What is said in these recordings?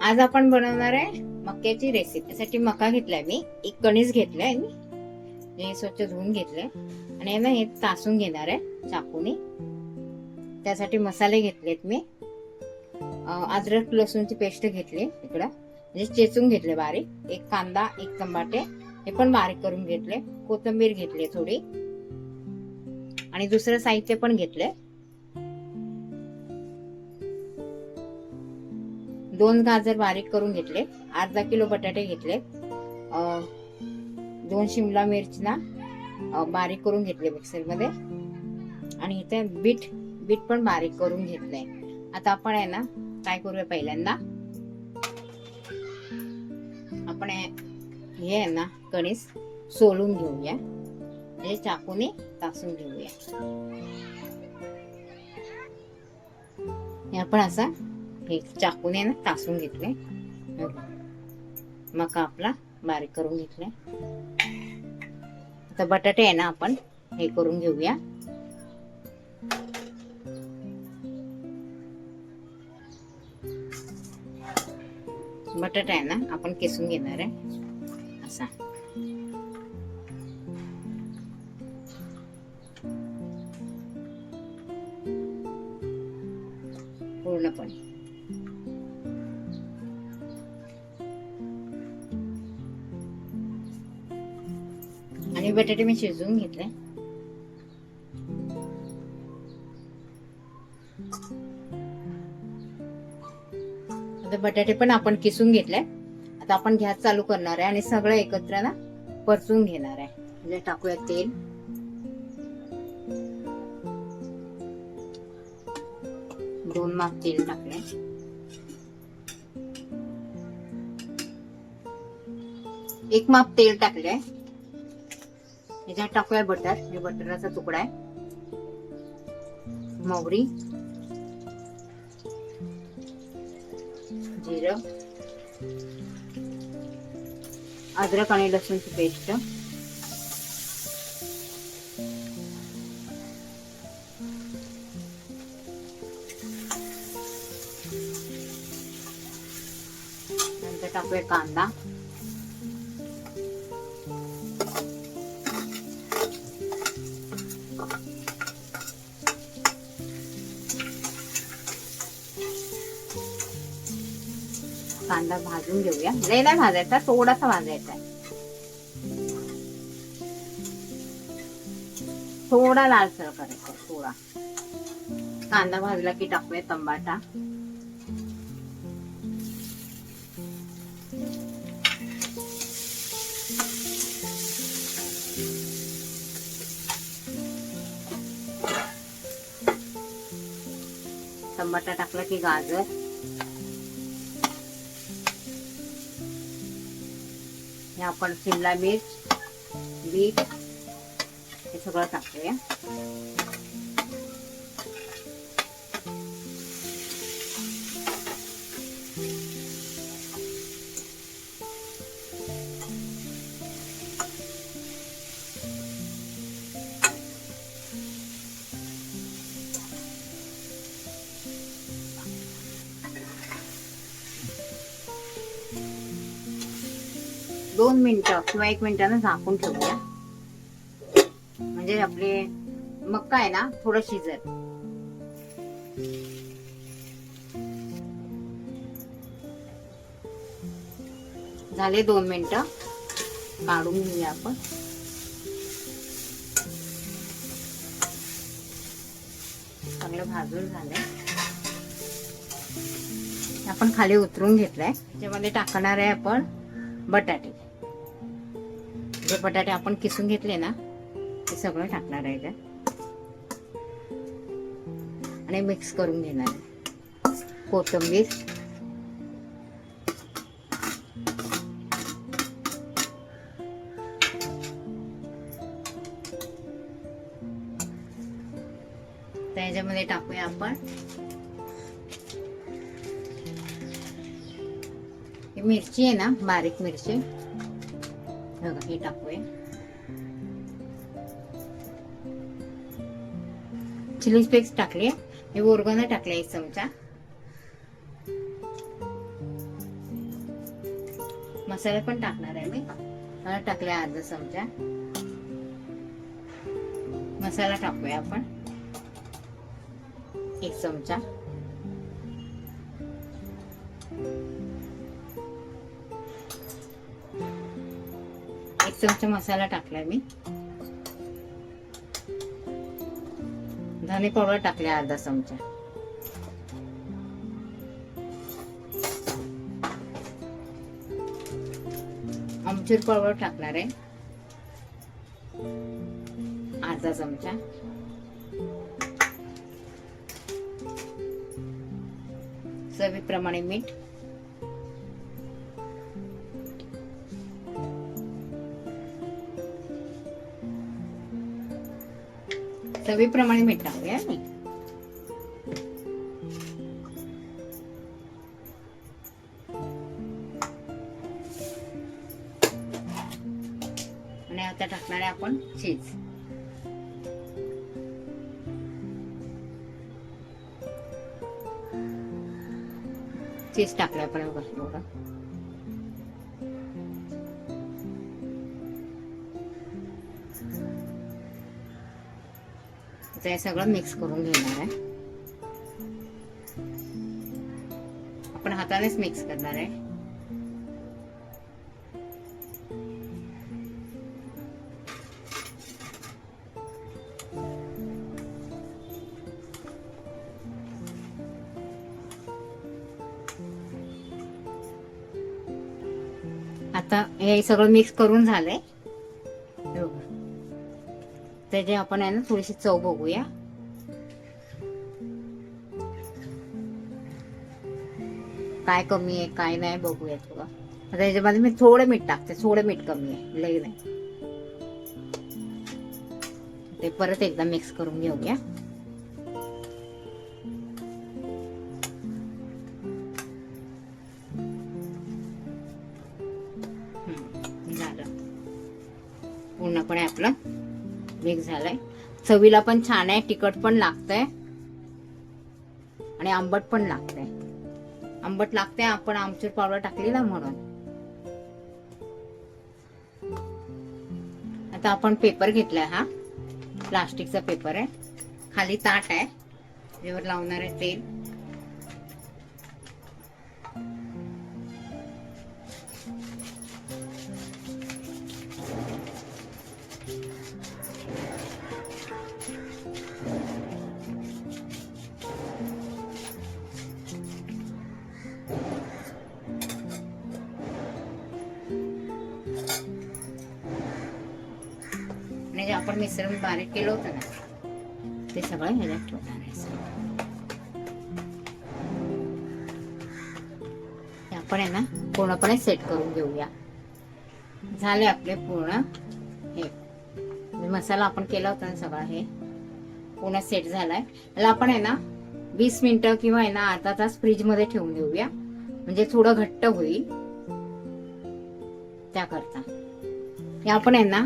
आज आपण बनवणार आहे मक्याची रेसिपी त्यासाठी मका घेतलाय मी एक कणीस घेतलाय मी हे स्वच्छ धुवून घेतले आणि ना हे तासून घेणार आहे चाकूने. त्यासाठी मसाले घेतलेत मी. अद्रक लसूणची पेस्ट घेतली इकडं. म्हणजे चेचून घेतले बारीक. एक कांदा एक टमाटे हे पण बारीक करून घेतले. कोथिंबीर घेतली थोडी. आणि दुसरं साहित्य पण घेतलंय. दोन गाजर बारीक करून घेतले अर्धा किलो बटाटे घेतले दोन शिमला मिरचीना बारीक करून घेतले मिक्सरमध्ये. आणि इथे बीट बीट पण बारीक करून घेतलंय आता आपण आहे ना काय करूया पहिल्यांदा? आपण हे आहे ना कणीस सोलून घेऊया. म्हणजे चाकूने तासून घेऊया. हे आपण असा हे चाकूने ना तासून घेतले. हो. मका आपला बारीक करून घेतले आता बटाटे आहे ना आपण हे करून घेऊया. बटाटा आहे ना आपण किसून घेणार आहे. असा. बटाटे मी शिजवून घेतले आता बटाटे पण आपण किसून घेतले आता आपण गॅस चालू करणार आहे आणि सगळं एकत्र ना परतून घेणार आहे. म्हणजे टाकूया तेल. दोन माप तेल टाकले एक माप तेल टाकले याच्यात टाकूया बटर. हे बटराचा तुकडा आहे. मोहरी. जिरं. अद्रक आणि लसूणची पेस्ट. नंतर टाकूया कांदा. कांदा भाजून घेऊया. लय नाही भाजायचा थोडासा भाजायचा थोडा लालसर करायचा थोडा. कांदा भाजला की टाकूया तंबाटा. टमाटा टाकला की गाजर. हे आपण शिमला मिर्च बीट हे सगळं टाकूया. दोन मिनटं किंवा एक मिनिटानं झाकून ठेवूया. म्हणजे आपले मक्का आहे ना थोडं शिजत झाले दोन मिनिटं. काढून घेऊया आपण. चांगलं भाजून झालंय. आपण खाली उतरून घेतलंय. त्याच्यामध्ये टाकणार आहे आपण बटाटे. जे बटाटे आपण किसून घेतले ना ते सगळं टाकणार आहे त्यात आणि मिक्स करून घेणार आहे. कोथिंबीर. त्याच्यामध्ये टाकूया आपण. ही मिरची आहे ना बारीक मिरची. बघा हे टाकूया. चिली फ्लेक्स टाकले. हे ओरगाना टाकले एक चमचा. मसाले पण टाकणार आहे मी. मला टाकले अर्धा चमचा. मसाला टाकूया आपण. एक चमचा. चमचा मसाला टाकलाय मी. धने पावडर टाकले अर्धा चमचा. आमचूर पावडर टाकणार आहे. अर्धा चमचा. चवीप्रमाणे मीठ. चवीप्रमाणे मीठ टाकूया मी आणि आता टाकणार आहे आपण चीज चीज टाकलं आपण बघ एवढं आहे सगळं मिक्स करून घेणार आहे. आपण हातानेच मिक्स करणार आहे. आता हे सगळं मिक्स करून झालंय. त्याची आपण आहे ना थोडीशी चव बघूया. काय कमी आहे काय नाही बघूया तुला आता याच्यामध्ये मी थोडं मीठ टाकते थोडं मीठ कमी आहे लई नाही. ते परत एकदा मिक्स करून घेऊया. झालं. पूर्णपणे आपलं मिक्स झालंय. चवीला पण छान आहे तिखट पण लागतंय. आणि आंबट पण लागतंय. आंबट लागतंय आपण आमचूर पावडर टाकली ना म्हणून. आता आपण पेपर घेतलाय हा. प्लास्टिकचा पेपर आहे. खाली ताट आहे. त्याच्यावर लावणार आहे तेल. आपण मिश्रण बारीक केलं होतं ना ते सगळं ह्याच्यात ठेवणार आहे आपण आहे ना पूर्णपणे सेट करून घेऊया झाले आपले पूर्ण हे मसाला आपण केला होता ना सगळा हे पूर्ण सेट झालाय त्याला आपण आहे ना वीस मिनिटं किंवा आहे ना अर्धा तास फ्रीजमध्ये ठेवून देऊया म्हणजे थोडं घट्ट होईल त्याकरता हे आपण आहे ना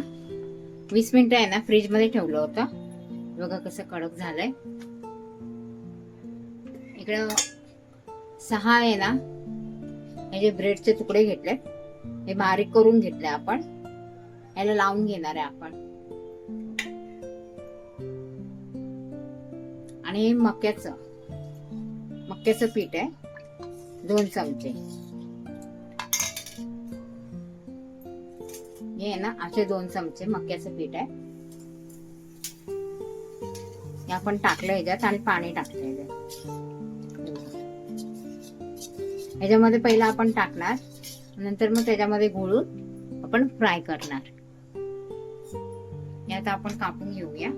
वीस मिनिटं आहे ना फ्रीजमध्ये ठेवलं होतं. बघा कसं कडक झालंय. इकडं सहा आहे ना हे जे ब्रेडचे तुकडे घेतले हे बारीक करून घेतले आपण. याला लावून घेणार आहे आपण. आणि मक्याचं मक्याचं पीठ आहे दोन चमचे. हे ना असे दोन चमचे मक्याचं पीठ आहे. हे आपण टाकलं ह्याच्यात आणि पाणी टाकलं ह्याच्यात. ह्याच्यामध्ये पहिला आपण टाकणार नंतर मग त्याच्यामध्ये घोळून आपण फ्राय करणार. यात आपण कापून घेऊया.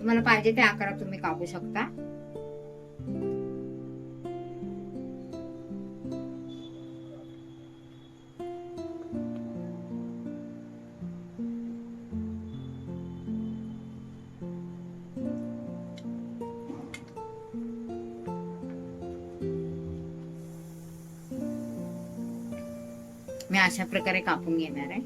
तुम्हाला पाहिजे त्या आकारात तुम्ही कापू शकता. मी अशा प्रकारे कापून घेणार आहे.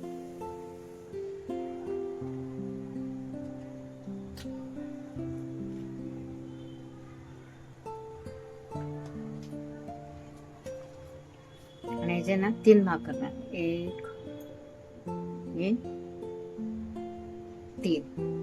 आणि जे ना तीन भाग करणार. एक तीन.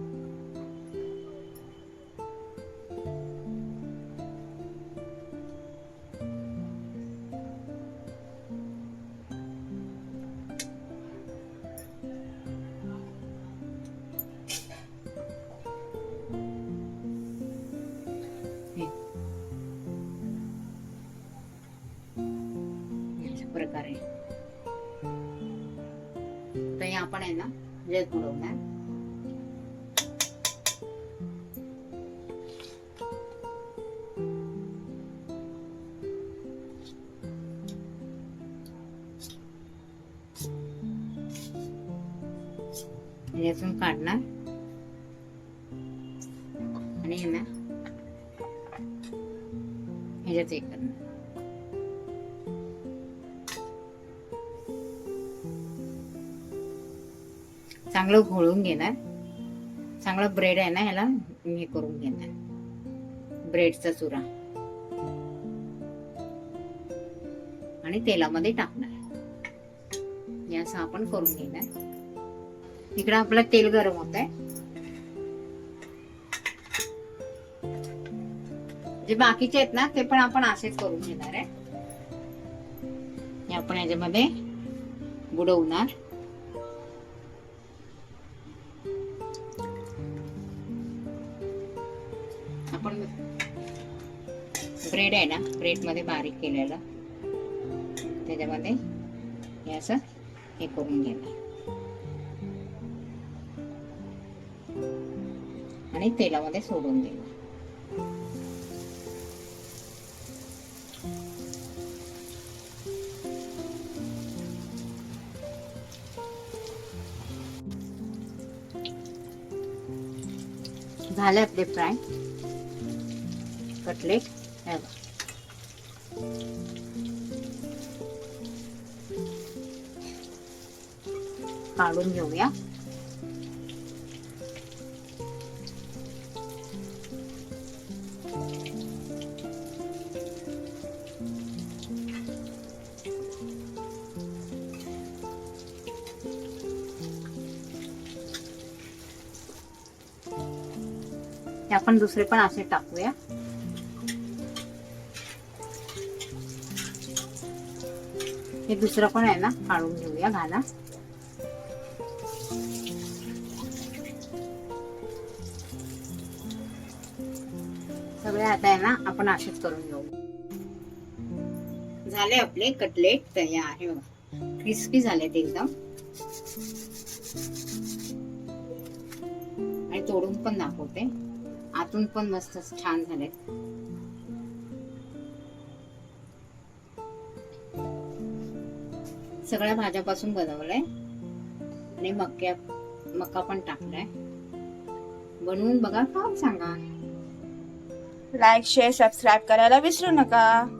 आपण आहे ना जे बुडवणार यातून काढणार. आणि हे ना ह्याच्यात हे करणार. चांगलं घोळून घेणार. चांगलं ब्रेड आहे ना ह्याला हे करून घेणार. ब्रेडचा चुरा. आणि तेलामध्ये टाकणार. हे असं आपण करून घेणार. इकडे आपलं तेल गरम होत आहे जे बाकीचे आहेत ना ते पण आपण असेच करून घेणार आहे. हे आपण याच्यामध्ये बुडवणार. आहे ना ब्रेडमध्ये बारीक केलेलं. त्याच्यामध्ये हे असं हे करून घेणं आणि तेलामध्ये सोडून देणार. झाले आपले फ्राय. कटलेट. काढून घेऊया. हे आपण दुसरे पण असे टाकूया. हे दुसरं पण आहे ना काढून घेऊया घाला. सगळे आता आहे ना आपण असेच करून घेऊ. झाले आपले कटलेट तयार आहे क्रिस्पी झाले ते एकदम. आणि तोडून पण दाखवते. आतून पण मस्त छान झालेत. सगळ्या भाज्यापासून बनवलंय. आणि मक्या मका पण टाकलाय. बनवून बघा काम सांगा. लाईक शेअर सबस्क्राईब करायला विसरू नका.